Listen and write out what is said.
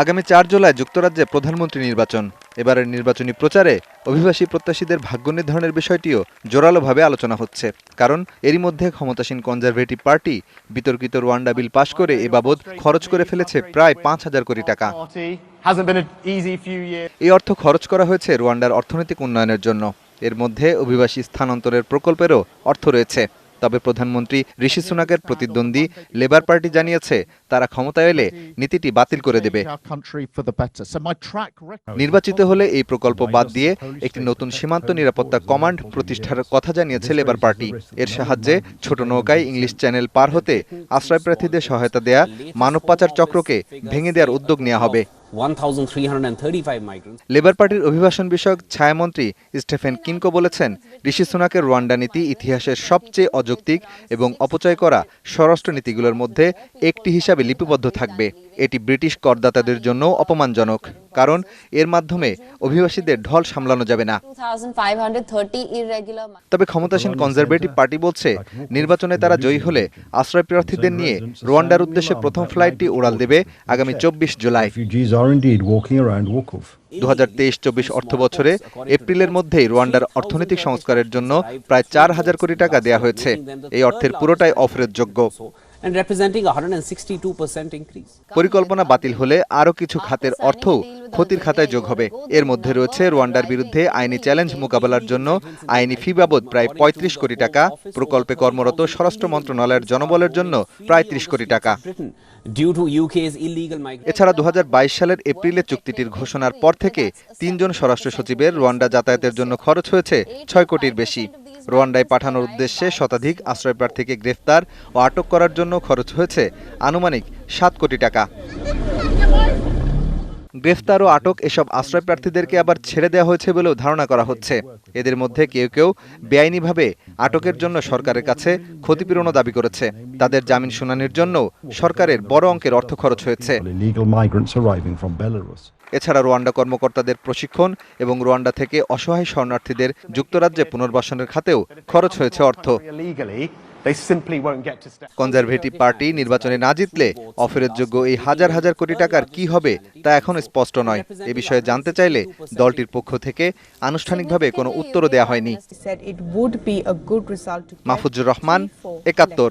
আগামী চার জুলাই যুক্তরাজ্যে প্রধানমন্ত্রী নির্বাচন। এবারের নির্বাচনী প্রচারে অভিবাসী প্রত্যাশীদের ভাগ্য নির্ধারণের বিষয়টিও জোরালোভাবে আলোচনা হচ্ছে। কারণ এরই মধ্যে ক্ষমতাসীন কনজারভেটিভ পার্টি বিতর্কিত রোয়ান্ডা বিল পাশ করে এ বাবদ খরচ করে ফেলেছে প্রায় পাঁচ হাজার কোটি টাকা. এই অর্থ খরচ করা হয়েছে রোয়ান্ডার অর্থনৈতিক উন্নয়নের জন্য। এর মধ্যে অভিবাসী স্থানান্তরের প্রকল্পেরও অর্থ রয়েছে। তবে প্রধানমন্ত্রী ঋষি সুনাকের প্রতিদ্বন্দ্বী লেবার পার্টি জানিয়েছে তারা ক্ষমতায় এলে নীতিটি বাতিল করে দেবে. নির্বাচিত হলে এই প্রকল্প বাদ দিয়ে একটি নতুন সীমান্ত নিরাপত্তা কমান্ড প্রতিষ্ঠার কথা জানিয়েছে লেবার পার্টি এর সাহায্যে ছোট নৌকায় ইংলিশ চ্যানেল পার হতে আশ্রয়প্রার্থীদের সহায়তা দেয়া মানব পাচার চক্রকে ভেঙে দেওয়ার উদ্যোগ নেওয়া হবে 1,335 migrants. লেবার পার্টির অভিবাসন বিষয়ক ছায়ামন্ত্রী স্টেফেন কিনকো বলেছেন, ঋষি সুনাকের রোয়ান্ডা নীতি ইতিহাসের সবচেয়ে অযৌক্তিক এবং অপচয় করা স্বরাষ্ট্র নীতিগুলোর মধ্যে একটি হিসাবে লিপিবদ্ধ থাকবে। এটি ব্রিটিশ করদাতাদের জন্য অপমানজনক কারণ এর মাধ্যমে অভিবাসীদের ঢল সামলানো যাবে না। 2,530 irregular তবে ক্ষমতাসীন কনজারভেটিভ পার্টি বলছে নির্বাচনে তারা জয়ী হলে আশ্রয় প্রার্থীদের নিয়ে রোয়ান্ডার উদ্দেশ্যে প্রথম ফ্লাইটটি উড়াল দেবে আগামী চব্বিশ জুলাই. দু হাজার তেইশ চব্বিশ অর্থ বছরে এপ্রিলের মধ্যেই রোয়ান্ডার অর্থনৈতিক সংস্কারের জন্য প্রায় চার হাজার কোটি টাকা দেওয়া হয়েছে। এই অর্থের পুরোটাই অফেরতযোগ্য। And representing a 162% increase. পরিকল্পনা বাতিল হলে আরও কিছু খাতের অর্থও ক্ষতির খাতায় যোগ হবে। এর মধ্যে রয়েছে রোয়ান্ডার বিরুদ্ধে আইনি চ্যালেঞ্জ মোকাবেলার জন্য আইনি ফি বাবদ প্রায় পঁয়ত্রিশ কোটি টাকা প্রকল্পে কর্মরত স্বরাষ্ট্র মন্ত্রণালয়ের জনবলের জন্য প্রায় ত্রিশ কোটি টাকা। এছাড়া দু হাজার বাইশ সালের এপ্রিলে চুক্তিটির ঘোষণার পর থেকে তিনজন স্বরাষ্ট্র সচিবের রোয়ান্ডা যাতায়াতের জন্য খরচ হয়েছে ছয় কোটির বেশি। রোয়ান্ডায় পাঠানোর উদ্দেশ্যে শতাধিক আশ্রয়প্রার্থীকে গ্রেফতার ও আটক করার জন্য খরচ হয়েছে আনুমানিক সাত কোটি টাকা। গ্রেফতার ও আটক এসব আশ্রয়প্রার্থীদেরকে আবার ছেড়ে দেওয়া হয়েছে বলেও ধারণা করা হচ্ছে। এদের মধ্যে কেউ কেউ বেআইনিভাবে আটকের জন্য সরকারের কাছে ক্ষতিপূরণও দাবি করেছে। তাদের জামিন শুনানির জন্য সরকারের বড় অঙ্কের অর্থ খরচ হয়েছে। এছাড়া রোয়ান্ডা কর্মকর্তাদের প্রশিক্ষণ এবং রোয়ান্ডা থেকে অসহায় শরণার্থীদের যুক্তরাজ্যে পুনর্বাসনের খাতেও খরচ হয়েছে অর্থ. কনজারভেটিভ পার্টি নির্বাচনে না জিতলে অফেরতযোগ্য এই হাজার হাজার কোটি টাকার কি হবে তা এখনও স্পষ্ট নয় এ বিষয়ে জানতে চাইলে দলটির পক্ষ থেকে আনুষ্ঠানিকভাবে কোনো উত্তরও দেওয়া হয়নি মাহফুজুর রহমান, একাত্তর।